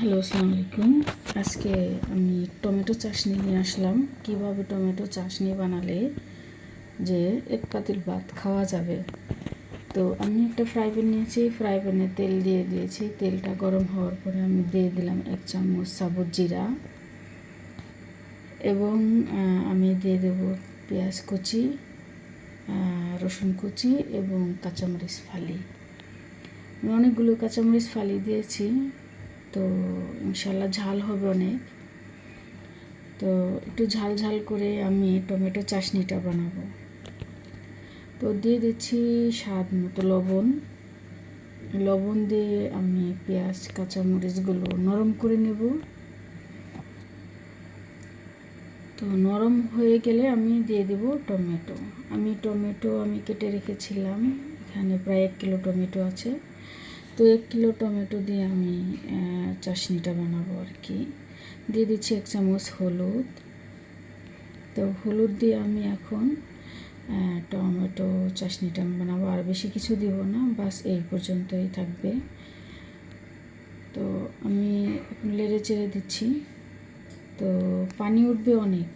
Hello আসসালামু আলাইকুম আজকে আমি টমেটো চাশনি নিয়ে আসলাম। কীভাবে টমেটো চাশনি বানালে যে এক পাতিল ভাত খাওয়া যাবে। তো আমি একটা ফ্রাই প্যান নিয়েছি। ফ্রাই প্যানে তেল দিয়ে দিয়েছি। তেলটা গরম হওয়ার পরে আমি দিয়ে দিলাম এক চামচ সাবুত জিরা। এবং আমি দিয়ে দেব পেঁয়াজ কুচি রসুন কুচি এবং কাঁচামরিচ ফালি। আমি অনেকগুলো কাঁচামরিচ ফালি দিয়েছি। তো ইনশাল্লাহ ঝাল হবে অনেক। তো একটু ঝাল ঝাল করে আমি টমেটো চাশনিটা বানাবো। তো দিয়ে দিচ্ছি স্বাদ মতো লবণ। লবণ দিয়ে আমি পেঁয়াজ, কাঁচামরিচগুলো নরম করে নেব। তো নরম হয়ে গেলে আমি দিয়ে দেব টমেটো। আমি টমেটো আমি কেটে রেখেছিলাম। এখানে প্রায় এক কিলো টমেটো আছে। তো এক কিলো টমেটো দিয়ে আমি চাশনিটা বানাবো আর কি। দিয়ে দিচ্ছি এক চামচ হলুদ। তো হলুদ দিয়ে আমি এখন টমেটো, চাশনিটা বানাবো। আর বেশি কিছু দিব না, বাস এই পর্যন্তই থাকবে। তো আমি এখন লেড়ে চেড়ে দিচ্ছি। তো পানি উঠবে অনেক।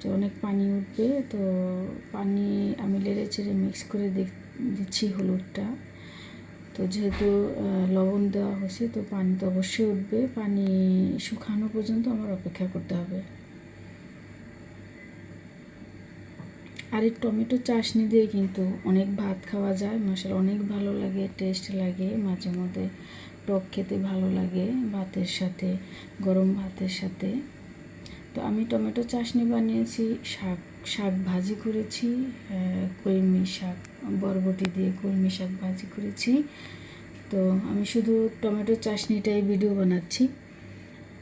তো অনেক পানি উঠবে। তো পানি আমি লেড়ে চেড়ে মিক্স করে দিচ্ছি হলুদটা। তো যেহেতু লবণ দেওয়া হয়েছে, তো পানি তো অবশ্যই উঠবে। পানি শুকানো পর্যন্ত আমার অপেক্ষা করতে হবে। আর এই টমেটো চাশনি দিয়ে কিন্তু অনেক ভাত খাওয়া যায়। মশলা অনেক ভালো লাগে টেস্ট লাগে। মাঝে মধ্যে টক খেতে ভালো লাগে ভাতের সাথে, গরম ভাতের সাথে। তো আমি টমেটো চাশনি বানিয়েছি, শাক শাক ভাজি করেছি কলমি শাক। বরবটি দিয়ে কলমি শাক ভাজি করেছি। তো আমি শুধু টমেটো চাশনিটাই ভিডিও বানাচ্ছি।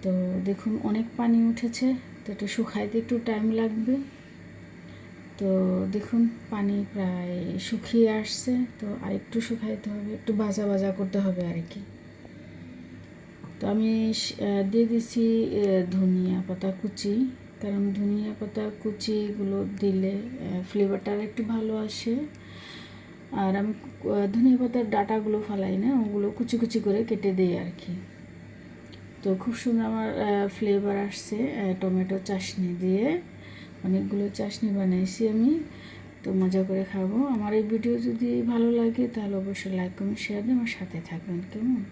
তো দেখুন, অনেক পানি উঠেছে। তো এটা শুকাইতে একটু টাইম লাগবে। তো দেখুন, পানি প্রায় শুকিয়ে আসছে। তো আর একটু শুকাইতে হবে, একটু ভাজা ভাজা করতে হবে আর কি তো আমি দিয়ে দিছি ধনিয়া পাতা কুচি। কারণ ধনিয়া পাতা কুচিগুলো দিলে ফ্লেভারটা আর একটু ভালো আসে। আর আমি ধনিয়া পাতার ডাটাগুলো ফালাই না, ওগুলো কুচি কুচি করে কেটে দিই আর কি। তো খুব সুন্দর আমার ফ্লেভার আসছে টমেটো চাশনি দিয়ে। অনেকগুলো চাশনি বানাইছি আমি, তো মজা করে খাব। আমার এই ভিডিও যদি ভালো লাগে, তাহলে অবশ্যই লাইক কমেন্ট শেয়ার দিয়ে আমার সাথে থাকবেন, কেমন?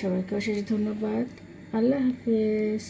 সবাইকে অশেষ ধন্যবাদ। আল্লাহ হাফেজ।